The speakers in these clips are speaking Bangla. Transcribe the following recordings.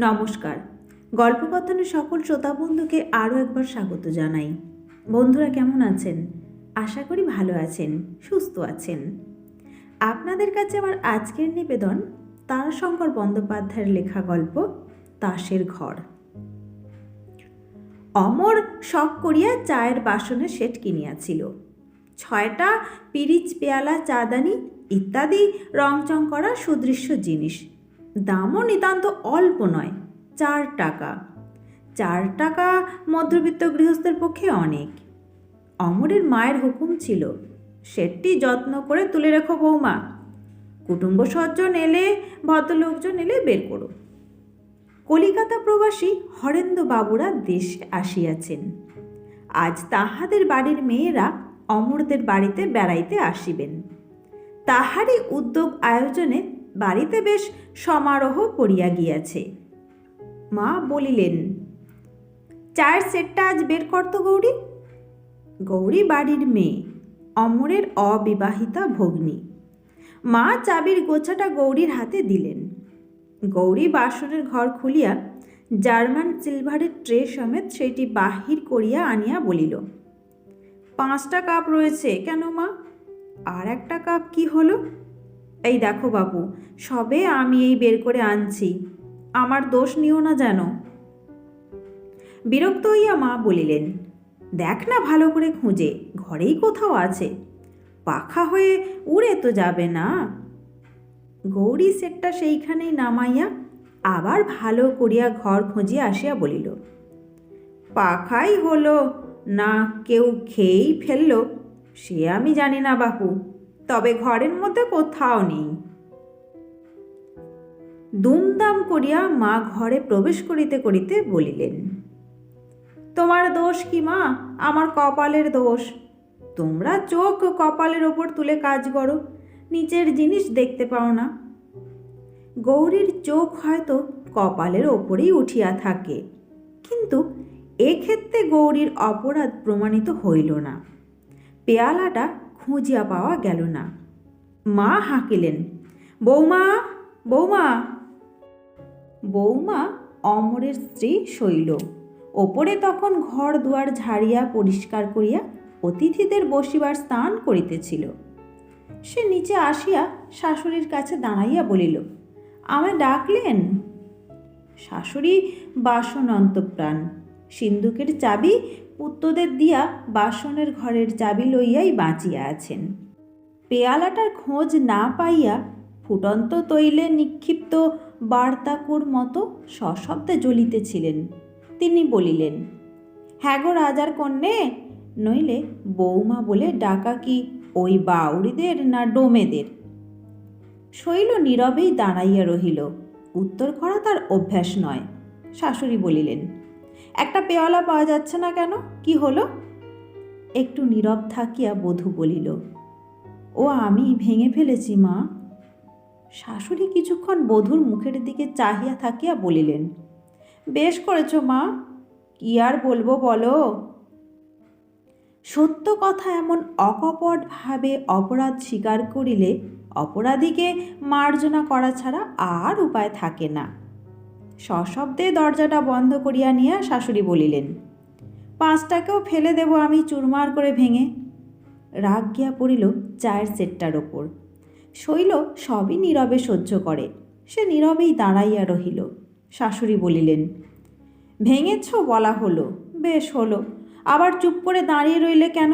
নমস্কার। গল্পকথনের সকল শ্রোতা বন্ধুকে আরও একবার স্বাগত জানাই। বন্ধুরা কেমন আছেন? আশা করি ভালো আছেন, সুস্থ আছেন। আপনাদের কাছে আমার আজকের নিবেদন তারাশঙ্কর বন্দ্যোপাধ্যায়ের লেখা গল্প, তাসের ঘর। অমর শখ করিয়া চায়ের বাসনে সেট কিনিয়াছিল। ছয়টা পিরিচ পেয়ালা, চাদানি ইত্যাদি রংচং করা সুদৃশ্য জিনিস। দামও নিতান্ত অল্প নয়, চার টাকা। চার টাকা মধ্যবিত্ত গৃহস্থের পক্ষে অনেক। অমরের মায়ের হুকুম ছিল সেটটি যত্ন করে তুলে রেখো বৌমা। কুটুম্ব সজ্জন এলে, ভদ্রলোকজন এলে বের করো। কলিকাতা প্রবাসী হরেন্দ্র বাবুরা দেশে আসিয়াছেন। আজ তাহাদের বাড়ির মেয়েরা অমরদের বাড়িতে বেড়াইতে আসিবেন। তাহারই উদ্যোগ আয়োজনে বাড়িতে বেশ সমারোহ পড়িয়া গিয়াছে। মা বলিলেন চায়ের সেটটা আজ বের করতো গৌরী। গৌরী বাড়ির মেয়ে, অমরের অবিবাহিতা ভগ্নী। মা চাবির গোছাটা গৌরীর হাতে দিলেন। গৌরী বাসনের ঘর খুলিয়া জার্মান সিলভারের ট্রে সমেত সেটি বাহির করিয়া আনিয়া বলিল, পাঁচটা কাপ রয়েছে কেন মা? আর একটা কাপ কি হলো? এই দেখো বাবু সবে আমি এই বের করে আনছি। আমার দোষ নিও না যেন। বিরক্ত হইয়া মা বলিলেন, দেখ না ভালো করে খুঁজে, ঘরেই কোথাও আছে। পাখা হয়ে উড়ে তো যাবে না। গৌরী সেটটা সেইখানেই নামাইয়া আবার ভালো করিয়া ঘর খুঁজিয়া আসিয়া বলিল, পাখাই হলো, না কেউ খেয়েই ফেলল, সে আমি জানি না বাপু। তবে ঘরের মধ্যে কোথাও নেই। দুমদাম করিয়া মা ঘরে প্রবেশ করিতে করিতে বলিলেন, তোমার দোষ কি মা? আমার কপালের দোষ। তোমরা চোখ কপালের ওপর তুলে কাজ করো, নিচের জিনিস দেখতে পাও না। গৌরীর চোখ হয়তো কপালের ওপরেই উঠিয়া থাকে, কিন্তু এক্ষেত্রে গৌরীর অপরাধ প্রমাণিত হইল না। পেয়ালাটা খুঁজিয়া পাওয়া গেল না। মা হাঁকিলেন, বৌমা বৌমা। বৌমা অমরের স্ত্রী শৈল, ওপরে তখন ঘর দুয়ার ঝাড়িয়া পরিষ্কার করিয়া অতিথিদের বসিবার স্থান করিতেছিল। সে নিচে আসিয়া শাশুড়ির কাছে দাঁড়াইয়া বলিল, আমায় ডাকলেন? শাশুড়ি বাসন অন্তপ্রাণ সিন্ধুকের চাবি পুত্রদের দিয়া বাসনের ঘরের চাবি লইয়াই বাঁচিয়া আছেন। পেয়ালাটার খোঁজ না পাইয়া ফুটন্ত তৈলে নিক্ষিপ্ত বার্তাকুর মতো সশব্দে জ্বলিতেছিলেন। তিনি বলিলেন হ্যাঁ গো রাজার কন্যে, নইলে বৌমা বলে ডাকা কি ওই বাউরিদের না ডোমেদের? শৈল নীরবেই দাঁড়াইয়া রহিল। উত্তর করা তার অভ্যাস নয়। শাশুড়ি বলিলেন একটা পেয়ালা পাওয়া যাচ্ছে না কেন? কি হলো? একটু নীরব থাকিয়া বধূ বলিল, ও, আমি ভেঙে ফেলেছি, মা। শাশুড়ি কিছুক্ষণ বধূর মুখের দিকে চাহিয়া থাকিয়া বলিলেন, বেশ করেছ, মা, কি আর বলব বলো? সত্য কথা এমন অকপটভাবে অপরাধ স্বীকার করিলে অপরাধীকে মার্জনা করা ছাড়া আর উপায় থাকে না। সশব্দে দরজাটা বন্ধ করিয়া নিয়ে শাশুড়ি বলিলেন, পাঁচটাকেও ফেলে দেব আমি চুরমার করে ভেঙে। রাগ গিয়া পড়িল চায়ের সেটটার ওপর। শৈল সবই নীরবে সহ্য করে, সে নীরবেই দাঁড়াইয়া রহিল। শাশুড়ি বলিলেন, ভেঙেছ বলা হলো, বেশ হলো, আবার চুপ করে দাঁড়িয়ে রইলে কেন?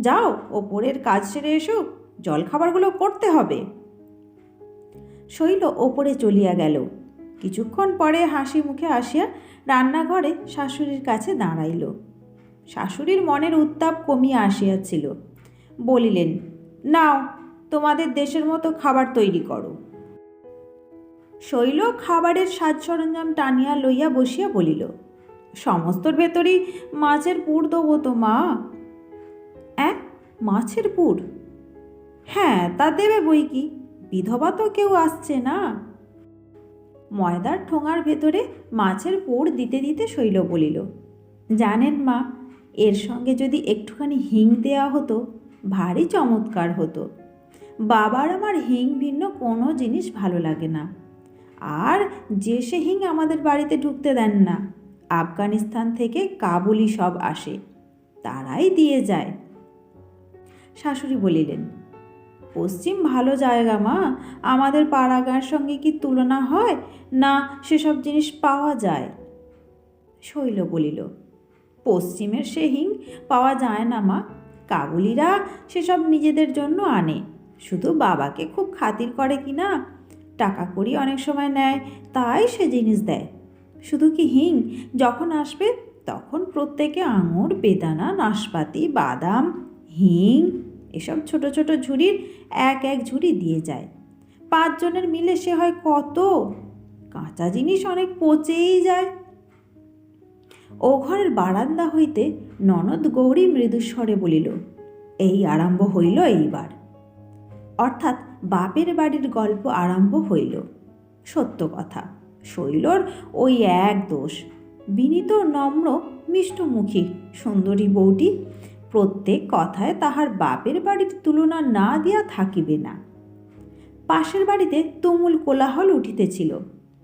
যাও, ওপরের কাজ সেরে এসো, জলখাবারগুলো করতে হবে। শৈল ওপরে চলিয়া গেল। কিছুক্ষণ পরে হাসি মুখে আসিয়া রান্নাঘরে শাশুড়ির কাছে দাঁড়াইল। শাশুড়ির মনের উত্তাপ কমিয়া আসিয়াছিল। বলিলেন, নাও, তোমাদের দেশের মতো খাবার তৈরি করো। শৈল খাবারের সাজ সরঞ্জাম টানিয়া লইয়া বসিয়া বলিল সমস্তর ভেতরই মাছের পুর দেবো তো মা? অ্যাঁ, মাছের পুর? হ্যাঁ তা দেবে বই কি? বিধবা তো কেউ আসছে না। ময়দার ঠোঙার ভেতরে মাছের পুর দিতে দিতে শৈল বলিল, জানেন মা, এর সঙ্গে যদি একটুখানি হিং দেওয়া হতো, ভারী চমৎকার হতো। বাবার আমার হিং ভিন্ন কোনো জিনিস ভালো লাগে না। আর যে সে হিং আমাদের বাড়িতে ঢুকতে দেন না, আফগানিস্তান থেকে কাবুলি সব আসে, তারাই দিয়ে যায়। শাশুড়ি বলিলেন পশ্চিম ভালো জায়গা, মা। আমাদের পাড়াগাঁর সঙ্গে কি তুলনা হয়? না, সেসব জিনিস পাওয়া যায়। শৈল বলিল, পশ্চিমের সে হিং পাওয়া যায় না, মা। কাবুলিরা সেসব নিজেদের জন্য আনে। শুধু বাবাকে খুব খাতির করে কি না? টাকা কড়ি অনেক সময় নেয়, তাই সে জিনিস দেয়। শুধু কি হিং যখন আসবে, তখন প্রত্যেকে আঙুর, বেদানা, নাশপাতি, বাদাম, হিং এসব ছোট ছোট ঝুড়ির এক এক ঝুড়ি দিয়ে যায়। পাঁচজনের মিলে সে হয় কত? কাঁচা জিনিস অনেক পচেই যায়। ও ঘরের বারান্দা হইতে ননদ গৌরী মৃদুস্বরে বলিল, এই আরম্ভ হইল এইবার। অর্থাৎ বাপের বাড়ির গল্প আরম্ভ হইল। সত্য কথা, শৈলর ওই এক দোষ। বিনীত নম্র মিষ্টমুখী সুন্দরী বউটি প্রত্যেক কথায় তাহার বাপের বাড়ির তুলনা না দিয়া থাকিবে না। পাশের বাড়িতে তুমুল কোলাহল উঠিতেছিল।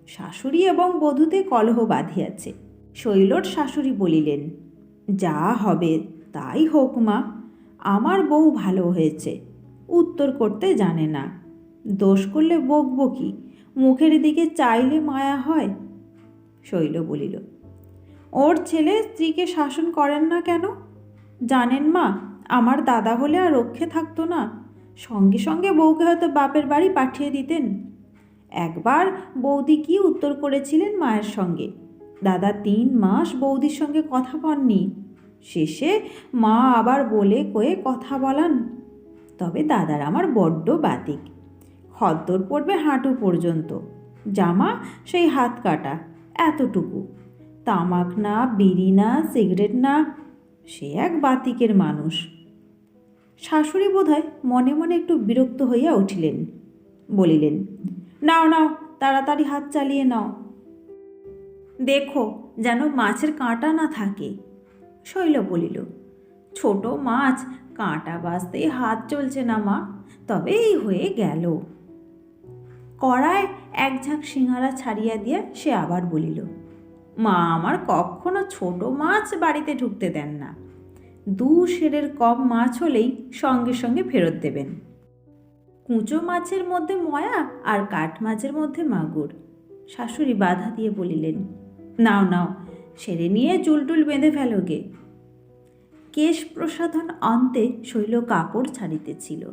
শাশুড়ি এবং বধূতে কলহ বাঁধিয়াছে। শৈলর শাশুড়ি বলিলেন, যা হবে তাই হোক মা, আমার বউ ভালো হয়েছে, উত্তর করতে জানে না। দোষ করলে বকব কি, মুখের দিকে চাইলে মায়া হয়? শৈল বলিল, ওর ছেলে স্ত্রীকে শাসন করেন না কেন? জানেন মা, আমার দাদা হলে আর রক্ষে থাকতো না। সঙ্গে সঙ্গে বউকে হয়তো বাপের বাড়ি পাঠিয়ে দিতেন। একবার বৌদি কি উত্তর করেছিলেন মায়ের সঙ্গে? দাদা তিন মাস বৌদির সঙ্গে কথা কননি শেষে মা আবার বলে কয়ে কথা বলান। তবে দাদার আমার বড্ড বাতিক। খদ্দর পড়বে হাঁটু পর্যন্ত। জামা সেই হাত কাটা, এতটুকু। তামাক না, বিড়ি না, সিগারেট না সে এক বাতিকের মানুষ। শাশুড়ি বোধহয় মনে মনে একটু বিরক্ত হইয়া উঠিলেন, বলিলেন, নাও নাও, তাড়াতাড়ি হাত চালিয়ে নাও। দেখো যেন মাছের কাঁটা না থাকে। শৈল বলিল, ছোট মাছ, কাঁটা বাজতেই হাত চলছে না মা, তবে এই হয়ে গেল। কড়ায় এক ঝাঁক সিঙারা ছাড়িয়া দিয়া সে আবার বলিল মা আমার কখনো ছোট মাছ বাড়িতে ঢুকতে দেন না। দু সেরের কম মাছ হলেই সঙ্গে সঙ্গে ফেরত দেবেন। কুঁচো মাছের মধ্যে ময়া আর কাঠ মাছের মধ্যে মাগুর। শাশুড়ি বাধা দিয়ে বলিলেন, নাও নাও, সেরে নিয়ে চুলটুল বেঁধে ফেলোগে কেশ প্রসাধন অন্তে শৈল কাপড় ছাড়িতেছিল।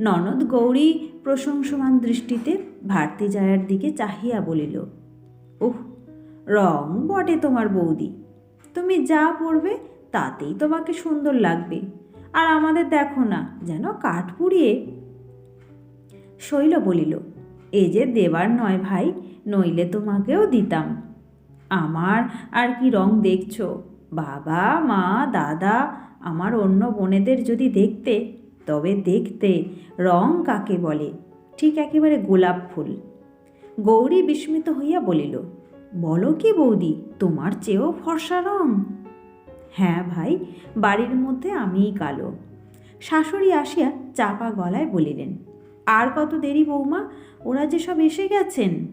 ননদ গৌরী প্রশংসমান দৃষ্টিতে ভারতী জায়ার দিকে চাহিয়া বলিল, উহ রং বটে তোমার বৌদি। তুমি যা পরবে তাতেই তোমাকে সুন্দর লাগবে। আর আমাদের দেখো না যেন কাঠ পুড়িয়ে। শৈল বলিল, এ যে দেবার নয় ভাই, নইলে তোমাকেও দিতাম। আমার আর কি রং দেখছ? বাবা, মা, দাদা, আমার অন্য বোনেদের যদি দেখতে, তবে দেখতে রং কাকে বলে? ঠিক একেবারে গোলাপ ফুল। গৌরী বিস্মিত হইয়া বলিল বলো কি বৌদি, তোমার চেয়েও ফর্সা রং? হ্যাঁ ভাই, বাড়ির মধ্যে আমিই কালো। শাশুড়ি আসিয়া চাপা গলায় বলিলেন, আর কত দেরি বৌমা, ওরা যে সব এসে গেছেন?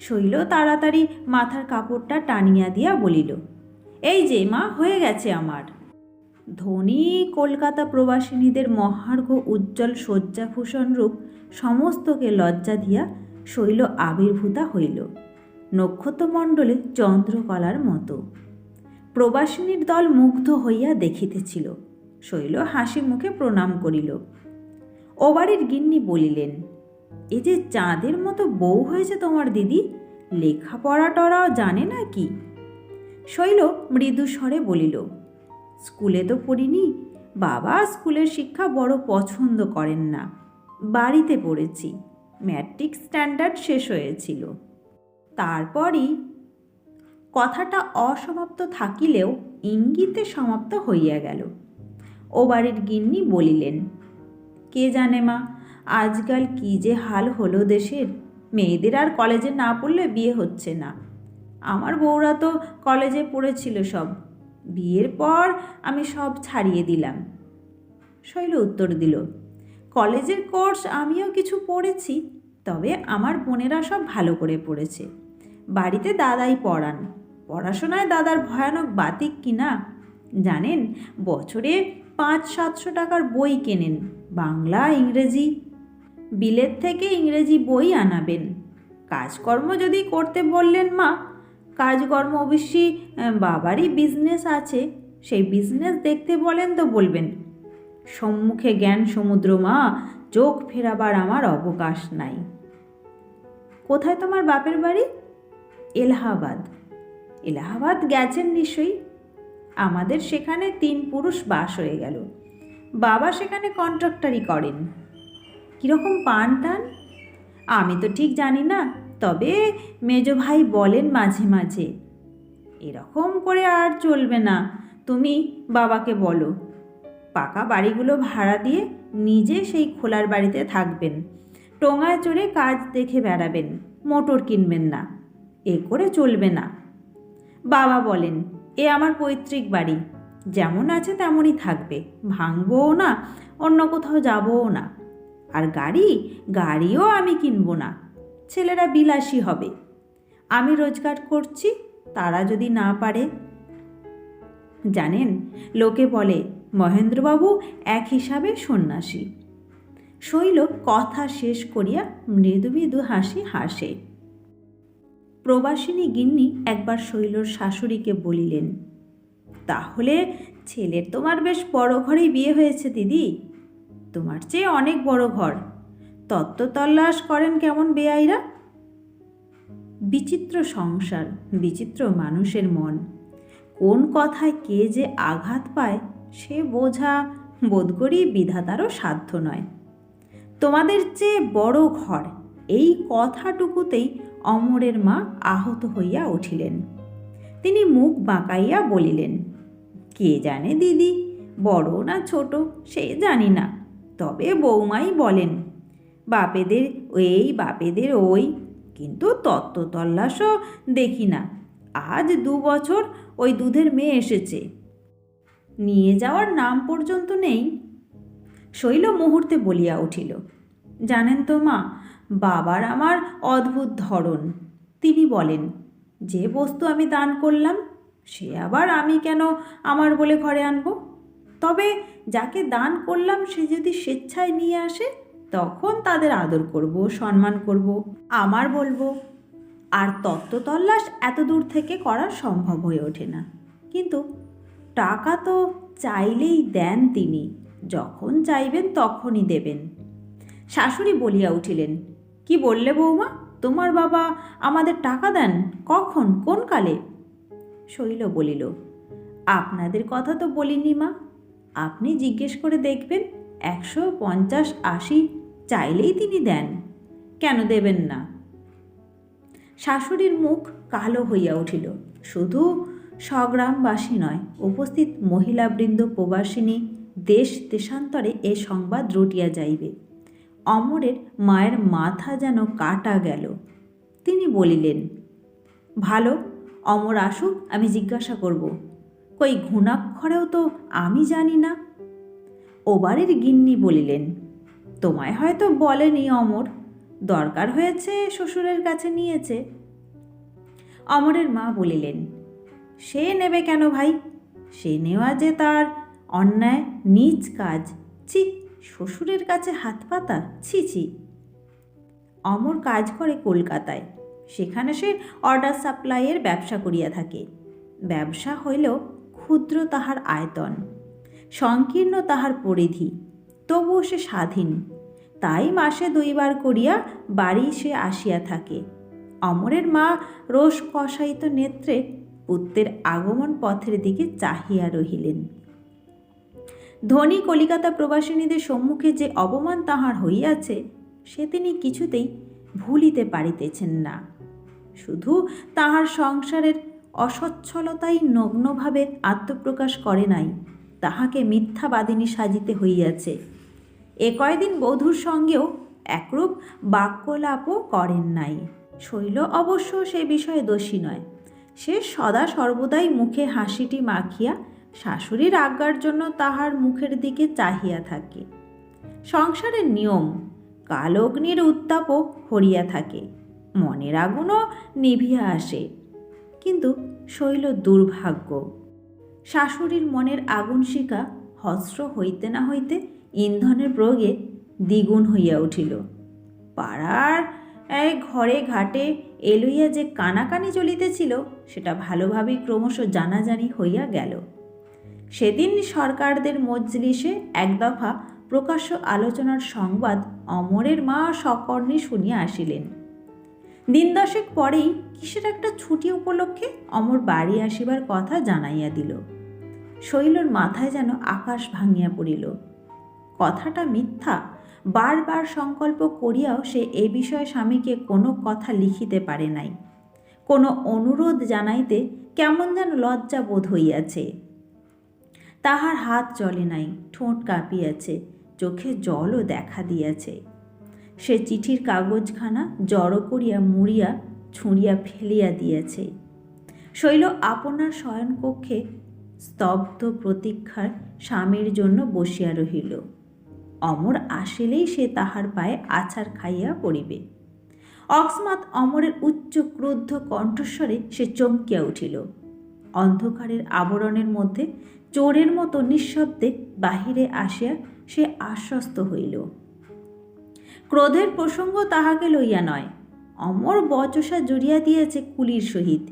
শৈল তাড়াতাড়ি মাথার কাপড়টা টানিয়া দিয়া বলিল, এই যে মা, হয়ে গেছে আমার। ধনী কলকাতা প্রবাসিনীদের মহার্ঘ উজ্জ্বল শয্যাভূষণ রূপ সমস্তকে লজ্জা দিয়া শৈল আবির্ভূতা হইল। নক্ষত্রমণ্ডলে চন্দ্রকলার মতো। প্রবাসিনীর দল মুগ্ধ হইয়া দেখিতেছিল। শৈল হাসি মুখে প্রণাম করিল। ও বাড়ির গিন্নি বলিলেন, এ যে চাঁদের মতো বউ হয়েছে তোমার দিদি লেখাপড়া টরাও জানে না কি শৈল মৃদু স্বরে বলিল, স্কুলে তো পড়িনি, বাবা স্কুলের শিক্ষা বড় পছন্দ করেন না। বাড়িতে পড়েছি, ম্যাট্রিক স্ট্যান্ডার্ড শেষ হয়েছিল। তারপরই কথাটা অসমাপ্ত থাকিলেও ইঙ্গিতে সমাপ্ত হইয়া গেল। ও বাড়ির গিন্নি বলিলেন, কে জানে মা, আজকাল কি যে হাল হলো দেশের? মেয়েদের আর কলেজে না পড়লে বিয়ে হচ্ছে না। আমার বউরা তো কলেজে পড়েছিল সব। বিয়ের পর আমি সব ছাড়িয়ে দিলাম। শৈল উত্তর দিল, কলেজের কোর্স আমিও কিছু পড়েছি, তবে আমার বোনেরা সব ভালো করে পড়েছে। বাড়িতে দাদাই পড়ান। পড়াশোনায় দাদার ভয়ানক বাতিক কিনা জানেন? বছরে পাঁচ সাতশো টাকার বই কেনেন, বাংলা, ইংরেজি। বিলেত থেকে ইংরেজি বই আনাবেন। কাজকর্ম যদি করতে বললেন মা, কাজকর্ম অবশ্যই বাবারই বিজনেস আছে। সেই বিজনেস দেখতে বলেন তো বলবেন। সম্মুখে জ্ঞান সমুদ্র মা, চোখ ফেরাবার আমার অবকাশ নাই। কোথায় তোমার বাপের বাড়ি? এলাহাবাদ। এলাহাবাদ গেছেন নিশ্চয়ই? আমাদের সেখানে তিন পুরুষ বাস হয়ে গেল। বাবা সেখানে কন্ট্রাক্টারি করেন। কীরকম পান টান আমি তো ঠিক জানি না, তবে মেজ ভাই বলেন মাঝে মাঝে। এরকম করে আর চলবে না, তুমি বাবাকে বলো। পাকা বাড়িগুলো ভাড়া দিয়ে নিজে সেই খোলার বাড়িতে থাকবেন। টোঙায় চড়ে কাজ দেখে বেড়াবেন, মোটর কিনবেন না। এ করে চলবে না। বাবা বলেন, এ আমার পৈতৃক বাড়ি। যেমন আছে তেমনই থাকবে। ভাঙবও না, অন্য কোথাও যাবও না। আর গাড়ি, গাড়িও আমি কিনবো না। ছেলেরা বিলাসী হবে। আমি রোজগার করছি, তারা যদি না পারে। জানেন, লোকে বলে, মহেন্দ্রবাবু, এক হিসাবে সন্ন্যাসী। শৈল কথা শেষ করিয়া মৃদু মৃদু হাসি হাসে। প্রবাসিনী গিন্নি একবার শৈলর শাশুড়িকে বলিলেন, তাহলে ছেলের তোমার বেশ বড় ঘরেই বিয়ে হয়েছে দিদি। তোমার চেয়ে অনেক বড় ঘর। তত্ত্ব তত্ত্বতল্লাস করেন কেমন বেআইরা? বিচিত্র সংসার, বিচিত্র মানুষের মন। কোন কথায় কে যে আঘাত পায়, সে বোঝা বোধ করি বিধাতারও সাধ্য নয়। তোমাদের চেয়ে বড় ঘর এই কথাটুকুতেই অমরের মা আহত হইয়া উঠিলেন। তিনি মুখ বাঁকাইয়া বলিলেন, কে জানে দিদি, বড় না ছোট, সে জানি না। তবে বৌমাই বলেন, বাপেদের এই, বাপেদের ওই। কিন্তু তত্ত্বতল্লাসও দেখি না। আজ দু বছর ওই দুধের মেয়ে এসেছে। নিয়ে যাওয়ার নাম পর্যন্ত নেই। শৈল মুহূর্তে বলিয়া উঠিল, জানেন তো মা বাবার আমার অদ্ভুত ধরন। তিনি বলেন, যে বস্তু আমি দান করলাম, সে আবার আমি কেন আমার বলে ঘরে আনব? তবে যাকে দান করলাম, সে যদি স্বেচ্ছায় নিয়ে আসে, তখন তাদের আদর করব, সম্মান করব, আমার বলব। আর তত্ত্বতল্লাস এত দূর থেকে করা সম্ভব হয়ে ওঠে না। কিন্তু টাকা তো চাইলেই দেন তিনি, যখন চাইবেন তখনই দেবেন। শাশুড়ি বলিয়া উঠিলেন কি বললে বৌমা? তোমার বাবা আমাদের টাকা দেন? কখন? কোন কালে? শৈল বলিল, আপনাদের কথা তো বলিনি মা। আপনি জিজ্ঞেস করে দেখবেন, একশো পঞ্চাশ আশি চাইলেই তিনি দেন। কেন দেবেন না? শাশুড়ির মুখ কালো হইয়া উঠিল। শুধু স্বগ্রামবাসী নয়, উপস্থিত মহিলাবৃন্দ প্রবাসিনী, দেশ দেশান্তরে এ সংবাদ রটিয়া যাইবে। অমরের মায়ের মাথা যেন কাটা গেল। তিনি বলিলেন, ভালো, অমর আসুক, আমি জিজ্ঞাসা করব। কই ঘুণাক্ষরেও তো আমি জানি না? ওবারের গিন্নি বলিলেন, তোমায় হয়তো বলেনি অমর, দরকার হয়েছে শ্বশুরের কাছে নিয়েছে। অমরের মা বলিলেন, সে নেবে কেন ভাই? সে নেওয়া যে তার অন্যায়, নিজ কাজ ছি শ্বশুরের কাছে হাত পাতা? ছি ছি। অমর কাজ করে কলকাতায়। সেখানে সে অর্ডার সাপ্লাইয়ের ব্যবসা করিয়া থাকে। ব্যবসা হইলেও ক্ষুদ্র তাহার আয়তন, সংকীর্ণ তাহার পরিধি, তবুও সে স্বাধীন। তাই মাসে দুইবার করিয়া বাড়ি সে আসিয়া থাকে। অমরের মা রোষ কষায়িত নেত্রে পুত্রের আগমন পথের দিকে চাহিয়া রহিলেন। ধনী কলিকাতা প্রবাসিনীদের সম্মুখে যে অপমান তাহার হইয়াছে, সে তিনি কিছুতেই ভুলিতে পারিতেছেন না। শুধু তাহার সংসারের অসচ্ছলতাই নগ্নভাবে আত্মপ্রকাশ করে নাই, তাহাকে মিথ্যাবাদিনী সাজিতে হইয়াছে। এ কয়দিন বধূর সঙ্গেও একরূপ বাক্যলাপও করেন নাই। শৈল অবশ্য সে বিষয়ে দোষী নয়। সে সদা সর্বদাই মুখে হাসিটি মাখিয়া শাশুড়ির আজ্ঞার জন্য তাহার মুখের দিকে চাহিয়া থাকে। সংসারের নিয়ম, কালগ্নির উত্তাপও হরিয়া থাকে। মনের আগুনও নিভিয়া আসে। কিন্তু শৈল দুর্ভাগ্য। শাশুড়ির মনের আগুন শিকা হস্র হইতে না হইতে ইন্ধনের প্রয়োগে দ্বিগুণ হইয়া উঠিল। পাড়ার ঘরে ঘাটে এলইয়া যে কানাকানি চলিতেছিল, সেটা ভালোভাবেই ক্রমশ জানাজানি হইয়া গেল। সেদিন সরকারদের মজলিসে এক দফা প্রকাশ্য আলোচনার সংবাদ অমরের মা সকর্ণে শুনিয়া আসিলেন। দিন দশেক পরেই কিসের একটা ছুটি উপলক্ষে অমর বাড়ি আসিবার কথা জানাইয়া দিল। শৈলর মাথায় যেন আকাশ ভাঙিয়া পড়িল। কথাটা মিথ্যা, বারবার সংকল্প করিয়াও সে এ বিষয়ে স্বামীকে কোনো কথা লিখিতে পারে নাই। কোনো অনুরোধ জানাইতে কেমন যেন লজ্জা বোধ হইয়াছে। তাহার হাত চলে নাই, ঠোঁট কাঁপিয়াছে, চোখে জলও দেখা দিয়াছে। সে চিঠির কাগজখানা জড়ো করিয়া মুড়িয়া, ছুঁড়িয়া ফেলিয়া দিয়াছে। শৈল আপনার শয়নকক্ষে স্তব্ধ প্রতীক্ষার স্বামীর জন্য বসিয়া রহিল। অমর আসিলেই সে তাহার পায়ে আছাড় খাইয়া পড়িবে। অকস্মাৎ অমরের উচ্চ ক্রুদ্ধ কণ্ঠস্বরে সে চমকিয়া উঠিল। অন্ধকারের আবরণের মধ্যে চোরের মতো নিঃশব্দে বাহিরে আসিয়া সে আশ্বস্ত হইল। ক্রোধের প্রসঙ্গ তাহাকে লইয়া নয়, অমর বচসা জড়িয়া দিয়েছে কুলির সহিত।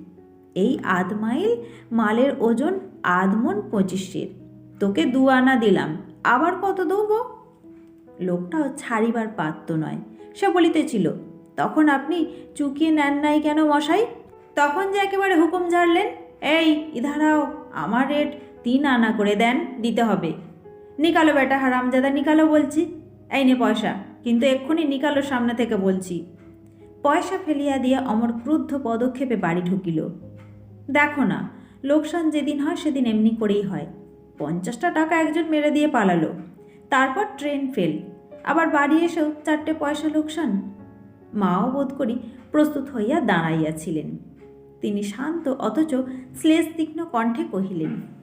এই আধ মাইল মালের ওজন আধমন পঁচিশের তোকে দু আনা দিলাম, আবার কত দেবো? লোকটাও ছাড়িবার পাত্র নয়। সে বলিতেছিল, তখন আপনি চুকিয়ে নেন নাই কেন মশাই? তখন যে একেবারে হুকুম ঝাড়লেন? এই ইধারাও আমার রেট তিন আনা করে দেন, দিতে হবে। নিকালো বেটা হারামজাদা, নিকালো বলছি। এই নে পয়সা, কিন্তু এক্ষুনি নিকালো সামনে থেকে বলছি। পয়সা ফেলিয়া দিয়া অমর ক্রুদ্ধ পদক্ষেপে বাড়ি ঢুকিল। দেখো না, লোকসান যেদিন হয় সেদিন এমনি করেই হয়। পঞ্চাশটা টাকা একজন মেরে দিয়ে পালালো। তারপর ট্রেন ফেল। আবার বাড়ি এসেও চারটে পয়সা লোকসান। মাও বোধ করি প্রস্তুত হইয়া দাঁড়াইয়াছিলেন। তিনি শান্ত, অথচ শ্লেষ তীক্ষ্ণ কণ্ঠে কহিলেন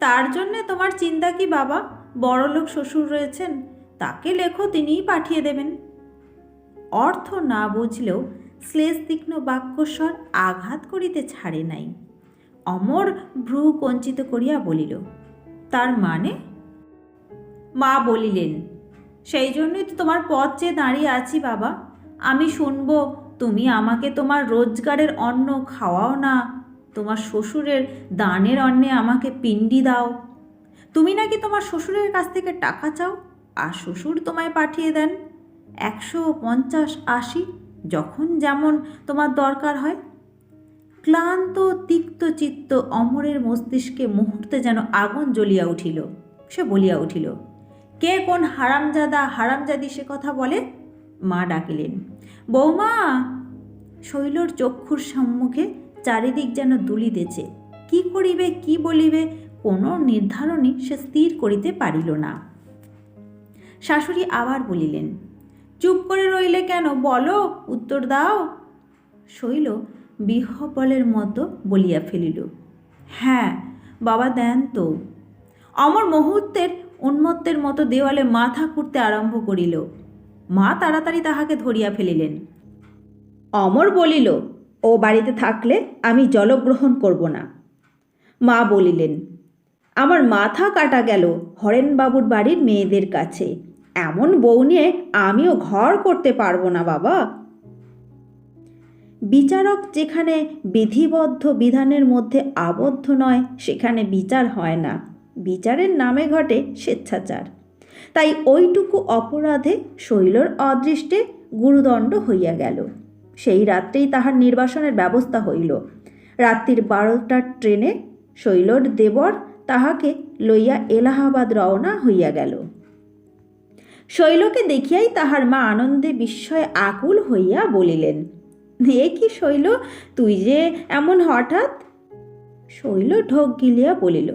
তার জন্যে তোমার চিন্তা কি বাবা? বড়লোক শ্বশুর রয়েছেন, তাকে লেখো, তিনিই পাঠিয়ে দেবেন। অর্থ না বুঝলেও শ্লেষ তীক্ষ্ণ বাক্যস্বর আঘাত করিতে ছাড়ে নাই। অমর ভ্রু কঞ্চিত করিয়া বলিল, তার মানে? মা বলিলেন, সেই জন্যই তো তোমার পথ চেয়ে দাঁড়িয়ে আছি বাবা। আমি শুনব, তুমি আমাকে তোমার রোজগারের অন্ন খাওয়াও না তোমার শ্বশুরের দানের অন্নে আমাকে পিণ্ডি দাও। তুমি নাকি তোমার শ্বশুরের কাছ থেকে টাকা চাও? আর শ্বশুর তোমায় পাঠিয়ে দেন। একশো পঞ্চাশ আশি যখন যেমন তোমার দরকার হয়। ক্লান্ত, তিক্ত চিত্ত অমরের মস্তিষ্কে মুহূর্তে যেন আগুন জ্বলিয়া উঠিল। সে বলিয়া উঠিল, কে কোন হারামজাদা হারামজাদি সে কথা বলে? মা ডাকিলেন, বৌমা! শৈলর চক্ষুর সম্মুখে চারিদিক যেন দুলিতেছে। কি করিবে, কি বলিবে, কোনো নির্ধারণই সে স্থির করিতে পারিল না। শাশুড়ি আবার বলিলেন, চুপ করে রইলে কেন? বলো, উত্তর দাও। শৈল বিহবলের মতো বলিয়া ফেলিল হ্যাঁ বাবা দেন তো। অমর মুহূর্তের উন্মত্তের মতো দেওয়ালে মাথা কুটতে আরম্ভ করিল। মা তাড়াতাড়ি তাহাকে ধরিয়া ফেলিলেন, অমর বলিল ও বাড়িতে থাকলে আমি জলগ্রহণ করব না। মা বলিলেন, আমার মাথা কাটা গেল হরেনবাবুর বাড়ির মেয়েদের কাছে। এমন বউ নিয়ে আমিও ঘর করতে পারব না বাবা। বিচারক যেখানে বিধিবদ্ধ বিধানের মধ্যে আবদ্ধ নয়, সেখানে বিচার হয় না। বিচারের নামে ঘটে স্বেচ্ছাচার। তাই ওইটুকু অপরাধে শৈলর অদৃষ্টে গুরুদণ্ড হইয়া গেল। সেই রাত্রেই তাহার নির্বাসনের ব্যবস্থা হইল। রাত্রির বারোটার ট্রেনে শৈলর দেবর তাহাকে লইয়া এলাহাবাদ রওনা হইয়া গেল। শৈলকে দেখিয়াই তাহার মা আনন্দে বিস্ময়ে আকুল হইয়া বলিলেন, এ কি শৈল, তুই যে এমন হঠাৎ? শৈল ঢোক গিলিয়া বলিল,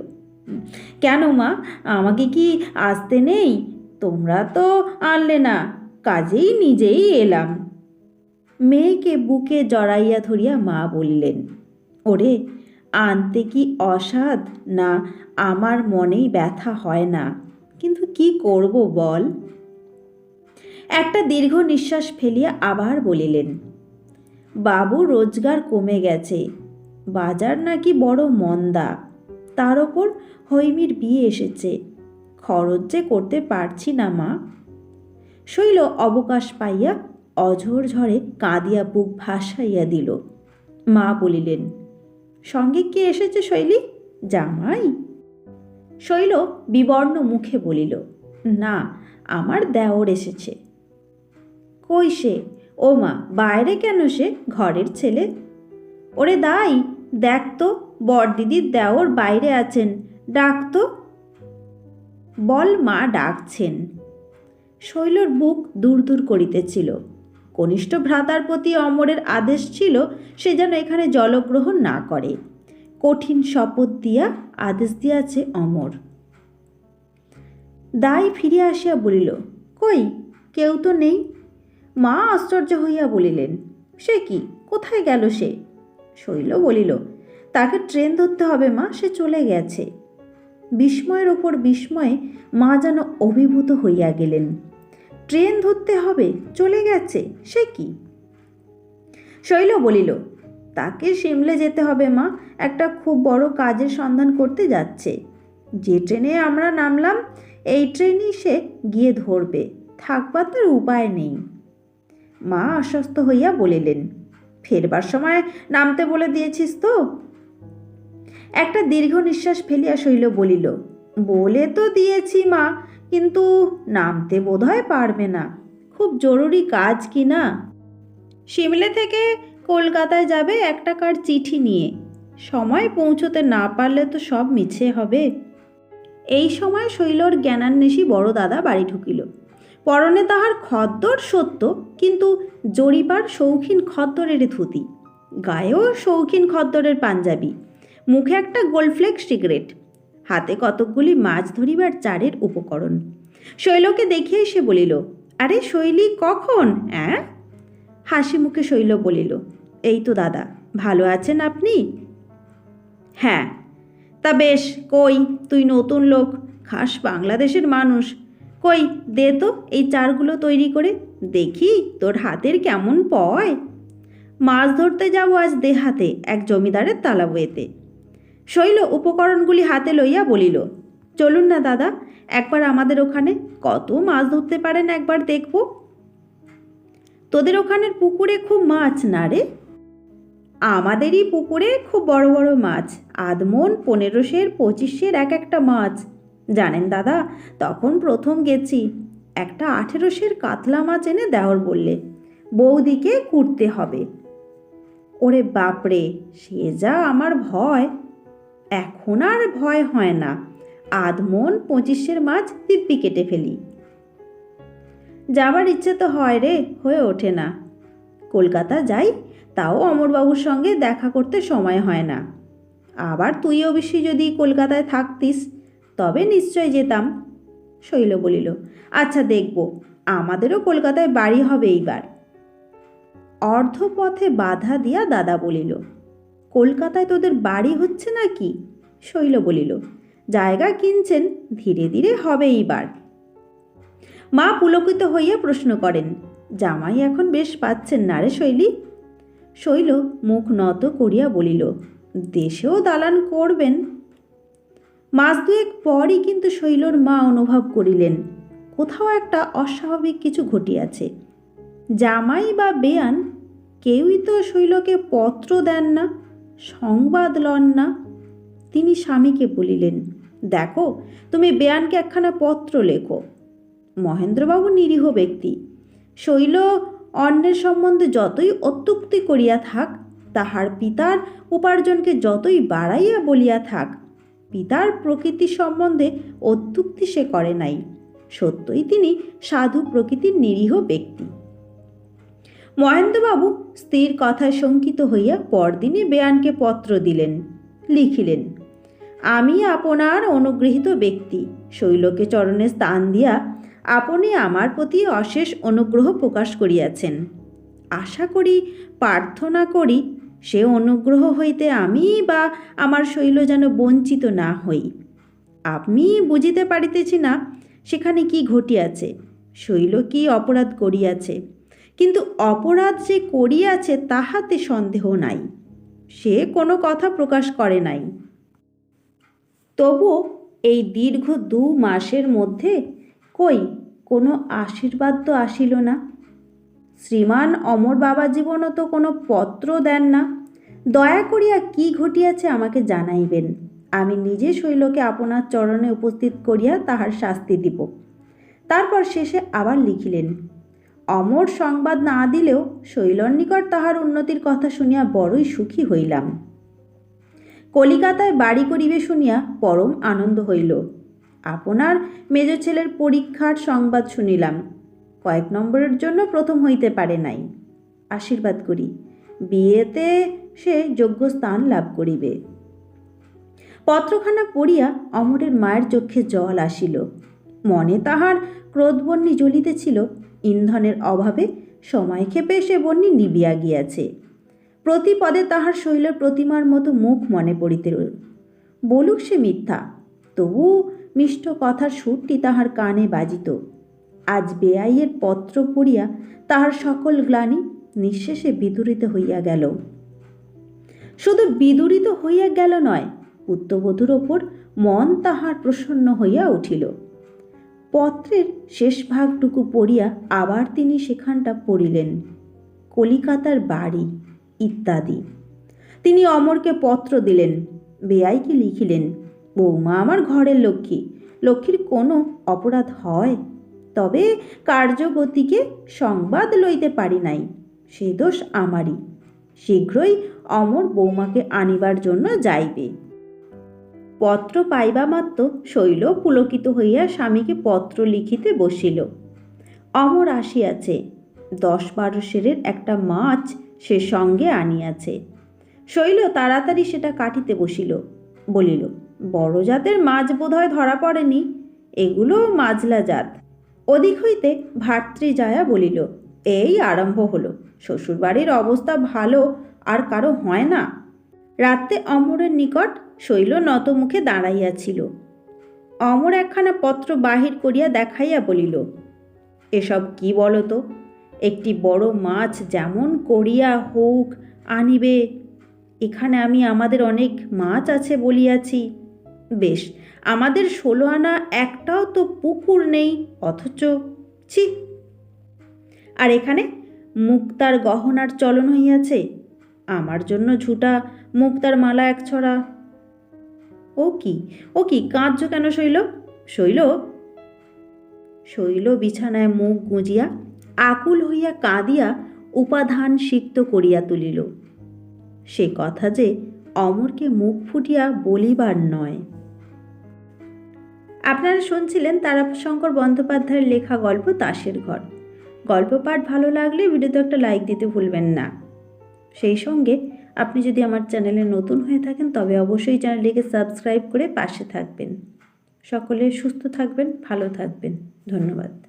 কেন মা, আমাকে কি আসতে নেই? তোমরা তো আনলে না, কাজেই নিজেই এলাম। মেয়েকে বুকে জড়াইয়া ধরিয়া মা বলিলেন, ওরে, আনতে কি অসাধ? না, আমার মনেই ব্যথা হয় না। কিন্তু কি করব বল? একটা দীর্ঘ নিঃশ্বাস ফেলিয়া আবার বলিলেন, বাবু, রোজগার কমে গেছে। বাজার নাকি বড় মন্দা। তার ওপর হৈমির বিয়ে এসেছে। খরচ যে করতে পারছি না মা। শৈল অবকাশ পাইয়া অঝোর ঝড়ে কাঁদিয়া বুক ভাসাইয়া দিল। মা বলিলেন, সঙ্গে কে এসেছে শৈলী? জামাই। শৈল বিবর্ণ মুখে বলিল, না, আমার দেওর এসেছে। কই সে? ও মা, বাইরে কেন সে? ঘরের ছেলে? ওরে দাই, দেখ তো, বড়দিদির দেওর বাইরে আছেন, ডাক তো। বল মা ডাকছেন। শৈলর বুক দূর দূর করিতেছিল। কনিষ্ঠ ভ্রাতার প্রতি অমরের আদেশ ছিল সে যেন এখানে জলগ্রহণ না করে। কঠিন শপথ দিয়া আদেশ দিয়াছে অমর। দাই ফিরিয়া আসিয়া বলিল, কই, কেউ তো নেই? মা আশ্চর্য হইয়া বলিলেন, সে কি? কোথায় গেল সে? শৈল বলিল, তাকে ট্রেন ধরতে হবে মা, সে চলে গেছে। বিস্ময়ের ওপর বিস্ময়ে মা যেন অভিভূত হইয়া গেলেন। ট্রেন ধরতে হবে, চলে গেছে, সে কি? শৈল বলিল, তাকে সিমলে যেতে হবে মা, একটা খুব বড় কাজের সন্ধান করতে যাচ্ছে। যে ট্রেনে আমরা নামলাম, এই ট্রেনই সে গিয়ে ধরবে, থাকবার তার উপায় নেই। মা আশ্বস্ত হইয়া বলিলেন, ফেরবার সময় নামতে বলে দিয়েছিস তো? একটা দীর্ঘ নিঃশ্বাস ফেলিয়া শৈল বলিল, বলে তো দিয়েছি মা কিন্তু নামতে বোধহয় পারবে না। খুব জরুরি কাজ কি না? সিমলে থেকে কলকাতায় যাবে এক টাকার চিঠি নিয়ে। সময় পৌঁছতে না পারলে তো সব মিছে হবে। এই সময় শৈলর জ্ঞানান্বেষী বড় দাদা বাড়ি ঢুকিল। পরনে তাহার খদ্দর সত্য, কিন্তু জরিপার শৌখিন খদ্দরের ধুতি। গায়েও শৌখিন খদ্দরের পাঞ্জাবি। মুখে একটা গোলফ্লেক্স সিগারেট। হাতে কতকগুলি মাছ ধরিবার চারের উপকরণ। শৈলকে দেখিয়ে সে বলিল, আরে শৈলী, কখন, অ্যাঁ? হাসি মুখে শৈল বলিল, এই তো দাদা, ভালো আছেন আপনি? হ্যাঁ তা বেশ, কই, তুই নতুন লোক, খাস বাংলাদেশের মানুষ। কই, দে তো এই চারগুলো তৈরি করে, দেখি তোর হাতের কেমন পয়। মাছ ধরতে যাব আজ দেহাতে, এক জমিদারের তালাবইতে শৈল উপকরণগুলি হাতে লইয়া বলিল, চলুন না দাদা, একবার আমাদের ওখানে কত মাছ ধরতে পারেন একবার দেখব। তোদের ওখানের পুকুরে খুব মাছ না রে? আমাদেরই পুকুরে খুব বড় বড় মাছ, আধমন পনেরোশের পঁচিশের এক একটা মাছ। জানেন দাদা, তখন প্রথম গেছি। একটা আঠেরোশের কাতলা মাছ এনে দেওয়ার বললে, বৌদিকে কুটতে হবে। ওরে বাপরে, সে যা আমার ভয়। এখন আর ভয় হয় না। আধ মন পঁচিশের মাছ দিব্যি কেটে ফেলি। যাবার ইচ্ছে তো হয় রে, হয়ে ওঠে না। কলকাতা যাই, তাও অমরবাবুর সঙ্গে দেখা করতে সময় হয় না। আবার তুই অবশ্যই যদি কলকাতায় থাকতিস, তবে নিশ্চয় যেতাম, শৈল বলিল। আচ্ছা দেখব, আমাদেরও কলকাতায় বাড়ি হবে এইবার। অর্ধপথে বাধা দিয়া দাদা বলিল কলকাতায় তোদের বাড়ি হচ্ছে নাকি? শৈল বলিল, জায়গা কিনছেন, ধীরে ধীরে হবে এইবার। মা পুলকিত হইয়া প্রশ্ন করেন, জামাই এখন বেশ পাচ্ছেন না রে শৈলী? শৈল মুখ নত করিয়া বলিল, দেশেও দালান করবেন। মাস দুয়েক পরই কিন্তু শৈলর মা অনুভব করিলেন, কোথাও একটা অস্বাভাবিক কিছু ঘটিয়াছে। জামাই বা বেয়ান, কেউই তো শৈলকে পত্র দেন না। সংবাদ লন না। তিনি স্বামীকে বলিলেন, দেখো, তুমি বেয়ানকে একখানা পত্র লেখো। মহেন্দ্রবাবু নিরীহ ব্যক্তি। শৈল অন্যের সম্বন্ধে যতই অত্যুক্তি করিয়া থাক, তাহার পিতার উপার্জনকে যতই বাড়াইয়া বলিয়া থাক, পিতার প্রকৃতি সম্বন্ধে অত্যুক্তি সে করে নাই। সত্যই তিনি সাধু প্রকৃতির নিরীহ ব্যক্তি। মহেন্দ্রবাবু স্ত্রীর কথায় শঙ্কিত হইয়া পরদিনে বেয়ানকে পত্র দিলেন, লিখিলেন, আমি আপনার অনুগৃহীত ব্যক্তি। শৈলকে চরণে স্থান দিয়া আপনি আমার প্রতি অশেষ অনুগ্রহ প্রকাশ করিয়াছেন। আশা করি, প্রার্থনা করি, সে অনুগ্রহ হইতে আমি বা আমার শৈল যেন বঞ্চিত না হই। আমি বুঝিতে পারিতেছি না, সেখানে কি ঘটিয়াছে? শৈল কি অপরাধ করিয়াছে? কিন্তু অপরাধ যে করিয়াছে তাহাতে সন্দেহ নাই। সে কোনো কথা প্রকাশ করে নাই। তবুও এই দীর্ঘ দু মাসের মধ্যে কই কোনো আশীর্বাদ তো আসিল না। শ্রীমান অমর বাবা জীবনও তো কোনো পত্র দেন না। দয়া করিয়া কি ঘটিয়াছে আমাকে জানাইবেন। আমি নিজে শৈলকে আপনার চরণে উপস্থিত করিয়া তাহার শাস্তি দিব। তারপর শেষে আবার লিখিলেন অমর সংবাদ না দিলেও শৈলর নিকট তাহার উন্নতির কথা শুনিয়া বড়ই সুখী হইলাম। কলিকাতায় বাড়ি করিবে শুনিয়া পরম আনন্দ হইল। আপনার মেজ ছেলের পরীক্ষার সংবাদ শুনিলাম। কয়েক নম্বরের জন্য প্রথম হইতে পারে নাই। আশীর্বাদ করি। বিয়েতে সে যোগ্য স্থান লাভ করিবে। পত্রখানা পড়িয়া অমরের মায়ের চক্ষে জল আসিল। মনে তাহার ক্রোধবন্যী জ্বলিতেছিল। ইন্ধনের অভাবে সময় ক্ষেপে সে বন্যী নিবিয়া গিয়াছে। প্রতি পদে তাহার শৈলের প্রতিমার মতো মুখ মনে পড়িতে। বলুক সে মিথ্যা তবু মিষ্ট কথার সুরটি তাহার কানে বাজিত। আজ বেআইয়ের পত্র পড়িয়া তাহার সকল গ্লানি নিঃশেষে বিদুরিত হইয়া গেল। শুধু বিদুরিত হইয়া গেল নয়, পুত্রবধূর ওপর মন তাহার প্রসন্ন হইয়া উঠিল। পত্রের শেষ ভাগটুকু পড়িয়া আবার তিনি সেখানটা পড়িলেন। কলিকাতার বাড়ি, ইত্যাদি। তিনি অমরকে পত্র দিলেন, বেআইকে লিখিলেন, বৌমা, আমার ঘরের লক্ষ্মী, লক্ষ্মীর কোনো অপরাধ হয়? তবে কার্যগতিকে সংবাদ লইতে পারি নাই, সে দোষ আমারই। শীঘ্রই অমর বৌমাকে আনিবার জন্য যাইবে। পত্র পাইবা মাত্র শৈল পুলকিত হইয়া স্বামীকে পত্র লিখিতে বসিল। অমর আসিয়াছে। দশ বারো সেরের একটা মাছ সে সঙ্গে আনিয়াছে। শৈল তাড়াতাড়ি সেটা কাটিতে বসিল। বলিল, বড় জাতের মাছ বোধহয় ধরা পড়েনি। এগুলো মাজলা জাত। ওদিক হইতে ভাতৃজায়া বলিল, এই আরম্ভ হলো। শ্বশুরবাড়ির অবস্থা ভালো, আর কারও হয় না। রাত্রে অমরের নিকট শৈল নত মুখে দাঁড়াইয়াছিল। অমর একখানা পত্র বাহির করিয়া দেখাইয়া বলিল, এসব কি বলো তো একটি বড় মাছ যেমন করিয়া হোক আনিবে, এখানে আমি আমাদের অনেক মাছ আছে বলিয়াছি। বেশ, আমাদের ষোলো আনা একটাও তো পুকুর নেই, অথচ ছি। আর এখানে মুক্তার গহনার চলন হইয়াছে, আমার জন্য ঝুটা মুক্তার মালা এক ছড়া। ও কি ও কি, কাঁদছ কেন শৈল? শৈল? শৈল বিছানায় মুখ গুঁজিয়া, আকুল হইয়া কাঁদিয়া উপাধান সিক্ত করিয়া তুলিল। সে কথা যে অমরকে মুখ ফুটিয়া বলিবার নয়। আপনারা শুনছিলেন তারাশঙ্কর বন্দ্যোপাধ্যায়ের লেখা গল্প তাসের ঘর। গল্প পাঠ ভালো লাগলে ভিডিওতে একটা লাইক দিতে ভুলবেন না। সেই সঙ্গে আপনি যদি আমার চ্যানেলে নতুন হয়ে থাকেন, তবে অবশ্যই চ্যানেলটিকে সাবস্ক্রাইব করে পাশে থাকবেন। সকলে সুস্থ থাকবেন, ভালো থাকবেন। ধন্যবাদ।